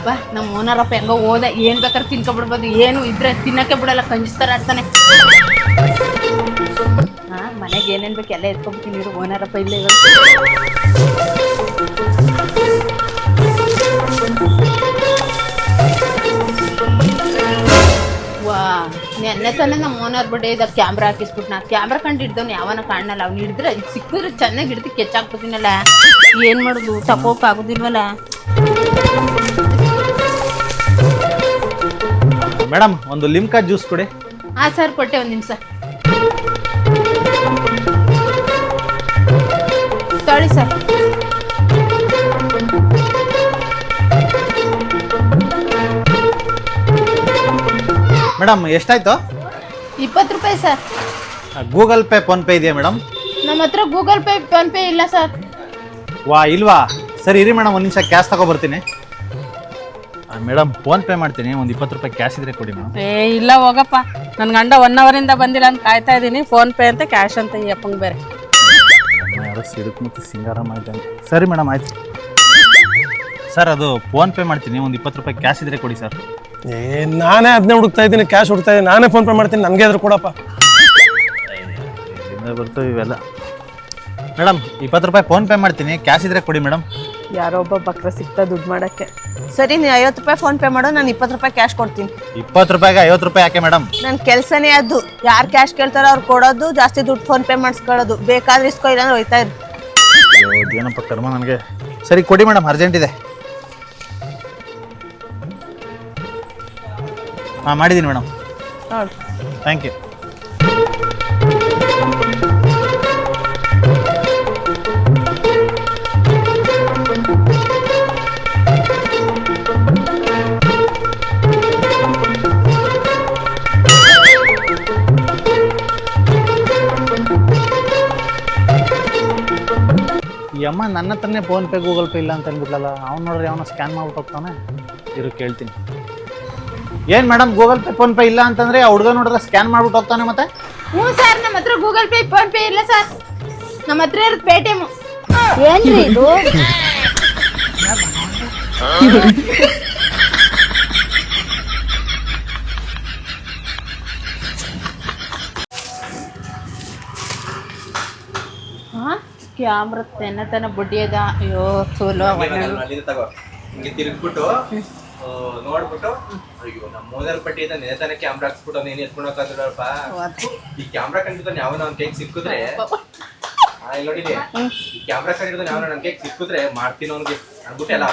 ಅಪ್ಪ ನಮ್ಮ ಓನರಪ್ಪ ಹೆಂಗೋ ಹೋದ ಏನ್ ಬೇಕಾದ್ರೆ ತಿನ್ಕೊಬಿಡ್ಬೋದು, ಏನು ಇದ್ರೆ ತಿನ್ನಕ್ಕೆ ಬಿಡಲ್ಲ ಕಂಜಿಸ್ತಾರ ಅಂತಾನೆ ಹಾ, ಮನೆಗೆ ಏನೇನ್ ಬೇಕು ಎಲ್ಲ ಎತ್ಕೊಂಡ್ಬಿಡ್ತೀನಿ ಇರು ಓನರಪ್ಪ ಇಲ್ಲೇ ಇವತ್ತು ವಾ, ನೆನ್ನೆ ತಾನೆ ನಮ್ಮ ಓನರ್ ಬಿಡೆ ಇದ ಕ್ಯಾಮ್ರಾ ಹಾಕಿಸ್ಬಿಟ್ಟು ನಾ ಕ್ಯಾಮ್ರಾ ಕಂಡು ಹಿಡ್ದವ್ನು ಯಾವನ ಕಾಣಲ್ಲ ಅವ್ನು ಹಿಡಿದ್ರೆ ಸಿಕ್ಕಿದ್ರೆ ಚೆನ್ನಾಗಿ ಹಿಡ್ದು ಕೆಚ್ಚಾಕ್ಬಿಟ್ಟಿನಲ್ಲ ಏನು ಮಾಡೋದು ತಕೋಕ್ ಮೇಡಮ್ ಒಂದು ಲಿಮ್ಕಾ ಜ್ಯೂಸ್ ಕೊಡಿ. ಹಾ ಸರ್ ಕೊಟ್ಟೆ ಒಂದು ನಿಮಿಷ. ತೊಳಿ ಸರ್. ಮೇಡಮ್ ಎಷ್ಟಾಯ್ತು? ಇಪ್ಪತ್ತು ರೂಪಾಯಿ sir. Google Pay PhonePe ಇದೆಯಾ ಮೇಡಮ್? ನಮ್ಮ ಹತ್ರ ಗೂಗಲ್ ಪೇ ಫೋನ್ ಪೇ ಇಲ್ಲ ಸರ್. ವಾ ಇಲ್ವಾ? ಸರಿ ಇರಿ ಮೇಡಮ್ ಒಂದು ನಿಮಿಷ ಕ್ಯಾಶ್ ತಗೊಬರ್ತೀನಿ ಮೇಡಮ್ ಫೋನ್ ಪೇ ಮಾಡ್ತೀನಿ. ಒಂದು ಇಪ್ಪತ್ತು ರೂಪಾಯಿ ಕ್ಯಾಶ್ ಇದ್ರೆ ಕೊಡಿ ಮೇಡಮ್ ಏ ಇಲ್ಲ ಹೋಗಪ್ಪ. ನನ್ನ ಗಂಡ ಒನ್ ಅವರಿಂದ ಬಂದಿಲ್ಲ ಅಂತ ಕಾಯ್ತಾ ಇದ್ದೀನಿ ಫೋನ್ ಪೇ ಅಂತ ಕ್ಯಾಶ್ ಅಂತ ಈ ಅಪ್ಪಂಗೆ ಬೇರೆ. ಯಾರೋ ಸಿಡುಕ್ ಮತ್ತು ಸಿಂಗಾರ ಮಾಡಿದ್ದಾನೆ. ಸರಿ ಮೇಡಮ್ ಆಯ್ತು. ಸರ್ ಅದು ಫೋನ್ ಪೇ ಮಾಡ್ತೀನಿ. ಒಂದು ಇಪ್ಪತ್ತು ರೂಪಾಯಿ ಕ್ಯಾಶ್ ಇದ್ರೆ ಕೊಡಿ ಸರ್ ಏ ನಾನೇ ಅದನ್ನೇ ಹುಡುಕ್ತಾ ಇದ್ದೀನಿ ಕ್ಯಾಶ್ ಹುಡುಕ್ತಾ ಇದ್ದೀನಿ ನಾನೇ ಫೋನ್ ಪೇ ಮಾಡ್ತೀನಿ. ನನಗೆ ಅದ್ರ ಕೊಡಪ್ಪ. ಬರ್ತವೆ ಇವೆಲ್ಲ? ಮೇಡಮ್ ಇಪ್ಪತ್ತು ರೂಪಾಯಿ ಫೋನ್ ಪೇ ಮಾಡ್ತೀನಿ. ಕ್ಯಾಶ್ ಇದ್ರೆ ಕೊಡಿ ಮೇಡಮ್ ಯಾರೋ ಒಬ್ಬ ಬಕ್ರ ಸಿಗ್ತಾ ದುಡ್ಡು ಮಾಡೋಕ್ಕೆ. ಸರಿ ನೀನು ಐವತ್ತು ರೂಪಾಯಿ ಫೋನ್ ಪೇ ಮಾಡೋ ನಾನು ಇಪ್ಪತ್ತು ರೂಪಾಯಿ ಕ್ಯಾಶ್ ಕೊಡ್ತೀನಿ. ಇಪ್ಪತ್ತು ರೂಪಾಯಿಗೆ ಐವತ್ತು ರೂಪಾಯಿ ಯಾಕೆ ಮೇಡಮ್ ನನ್ನ ಕೆಲಸನೇ ಅದು. ಯಾರು ಕ್ಯಾಶ್ ಕೇಳ್ತಾರೋ ಅವ್ರು ಕೊಡೋದು ಜಾಸ್ತಿ ದುಡ್ಡು ಫೋನ್ ಪೇ ಮಾಡಿಸ್ಕೊಳ್ಳೋದು. ಬೇಕಾದ್ರೆ ಇಸ್ಕೋ ಇಲ್ಲಾಂದ್ರೆ ಹೋಯ್ತಾ ಇರು. ಏನಪ್ಪ ಕರ್ಮ ನನಗೆ. ಸರಿ ಕೊಡಿ ಮೇಡಮ್ ಅರ್ಜೆಂಟ್ ಇದೆ. ಹಾಂ ಮಾಡಿದ್ದೀನಿ ಮೇಡಮ್ ನೋಡು ಥ್ಯಾಂಕ್ ಯು ಈ ಅಮ್ಮ ನನ್ನ ಹತ್ರನೇ ಫೋನ್ ಪೇ ಗೂಗಲ್ ಪೇ ಇಲ್ಲ ಅಂತ ಅಂದ್ಬಿಟ್ಲಲ್ಲ ಅವ್ನು ನೋಡ್ರಿ ಅವನ ಸ್ಕ್ಯಾನ್ ಮಾಡ್ಬಿಟ್ಟು ಹೋಗ್ತಾನೆ. ಇರು ಕೇಳ್ತೀನಿ. ಏನು madam Google Pay PhonePe ಇಲ್ಲ ಅಂತಂದ್ರೆ ಆ ಹುಡುಗ ನೋಡಿದ್ರೆ ಸ್ಕ್ಯಾನ್ ಮಾಡ್ಬಿಟ್ಟು ಹೋಗ್ತಾನೆ ಮತ್ತೆ? ಹ್ಞೂ ಸರ್ ನಮ್ಮ ಹತ್ರ ಗೂಗಲ್ ಪೇ ಫೋನ್ ಪೇ ಇಲ್ಲ ಸರ್. ನಮ್ಮ ಹತ್ರ ಇರೋದು ಪೇಟಿಎಮ್ ಏನ್ರಿ ಇದು? ಹಾ? ಕ್ಯಾಮ್ರಾ ತೆನ್ನ ತನ ಅದ ಅಯ್ಯೋ ಸೋಲು ಅಲ್ಲಿಂದ ತಗೋ. ಹಿಂಗೆ ತಿರುಗ್ಬಿಟ್ಟು ನೋಡ್ಬಿಟ್ಟು ಅಯ್ಯೋ ನಮ್ಮ ಮೂದಲ್ ಪಟ್ಟಿ ಇದ್ದ ನೆನೆತನ ಕ್ಯಾಮ್ರಾ ಹಾಕ್ಸ್ಬಿಟ್ಟು ನೀನು ಎತ್ಕೊಂಡು ಹೋಗ್ತಾರಪ್ಪ ಈ ಕ್ಯಾಮ್ರಾ ಕಂಡಿದ್ದಾನೆ ಯಾವನ ಅವ್ನ ಕೈಗೆ ಸಿಕ್ಕಿದ್ರೆ ನೋಡಿದೆ ಈ ಕ್ಯಾಮ್ರಾ ಕಂಡಿದ್ದಾನೆ ಯಾವನ ನನ್ನ ಕೈಗೆ ಸಿಕ್ಕಿದ್ರೆ ಮಾಡ್ತೀನಿ ಅವ್ನಿಗೆ. ಅನ್ಬಿಟ್ಟು ಎಲ್ಲ